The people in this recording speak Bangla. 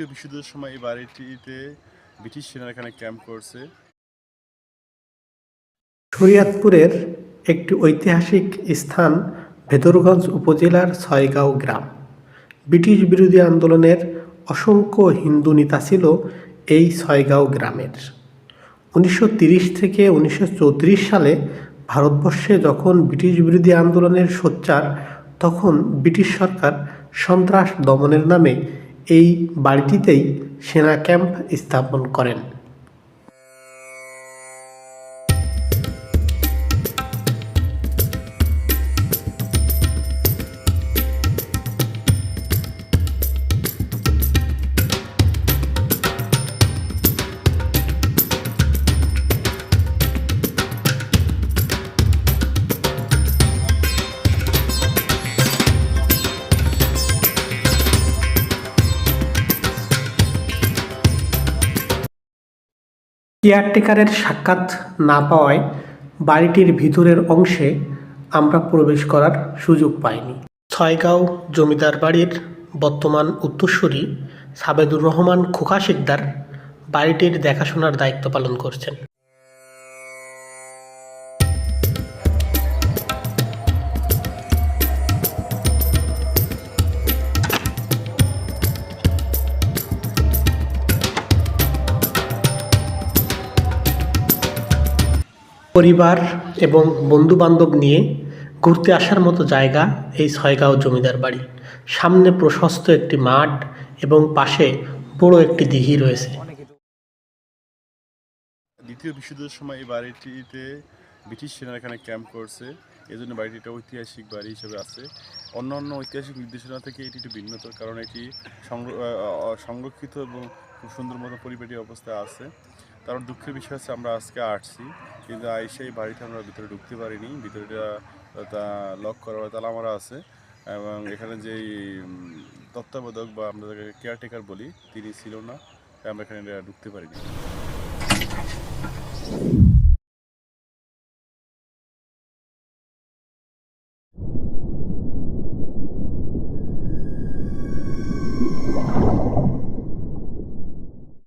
দ্বিতীয় বিশ্বযুদ্ধের সময় এই বাড়িটিতে ব্রিটিশ সেনারা এখানে ক্যাম্প করছে। শরীয়তপুরের একটি ঐতিহাসিক স্থান ভেদরগঞ্জ উপজেলার ছয়গাঁও গ্রাম। ব্রিটিশ বিরোধী আন্দোলনের অসংখ্য হিন্দু নেতা ছিল এই ছয়গাঁও গ্রামের। উনিশশো থেকে উনিশশো চৌত্রিশ সালে ভারতবর্ষে যখন ব্রিটিশ বিরোধী আন্দোলনের সোচ্চার, তখন ব্রিটিশ সরকার সন্ত্রাস দমনের নামে এই বাড়িটিতেই সেনা ক্যাম্প স্থাপন করেন। কেয়ারটেকারের সাক্ষাৎ না পাওয়ায় বাড়িটির ভিতরের অংশে আমরা প্রবেশ করার সুযোগ পাইনি। ছয়গাঁও জমিদার বাড়ির বর্তমান উত্তরসূরি সাবেদুর রহমান খোকা শিকদার বাড়িটির দেখাশোনার দায়িত্ব পালন করছেন। পরিবার এবং বন্ধু বান্ধব নিয়ে ঘুরতে আসার মতো জায়গা এই ছয়গাঁও জমিদার বাড়ি। সামনে প্রশস্ত একটি মাঠ এবং পাশে বড় একটি দিঘি রয়েছে। দ্বিতীয় বিশ্বযুদ্ধের সময় এই বাড়িটিতে ব্রিটিশ সেনারা এখানে ক্যাম্প করছে। এই জন্য বাড়িটি একটা ঐতিহাসিক বাড়ি হিসেবে আছে। অন্যান্য ঐতিহাসিক নির্দেশনা থেকে এটি একটু ভিন্নত, কারণ এটি সংরক্ষিত এবং খুব সুন্দর মতো পরিপাটি অবস্থায় আছে। কারণ দুঃখের বিষয় হচ্ছে আমরা আজকে আসছি, কিন্তু আইসেই বাড়িতে আমরা ভিতরে ঢুকতে পারিনি, ভিতরেটা তা লক করার তালা আমরা আছে এবং এখানে যেই তত্ত্বাবধায়ক বা আমরা কেয়ারটেকার বলি, তিনি ছিল না আমরা এখানে ঢুকতে পারিনি।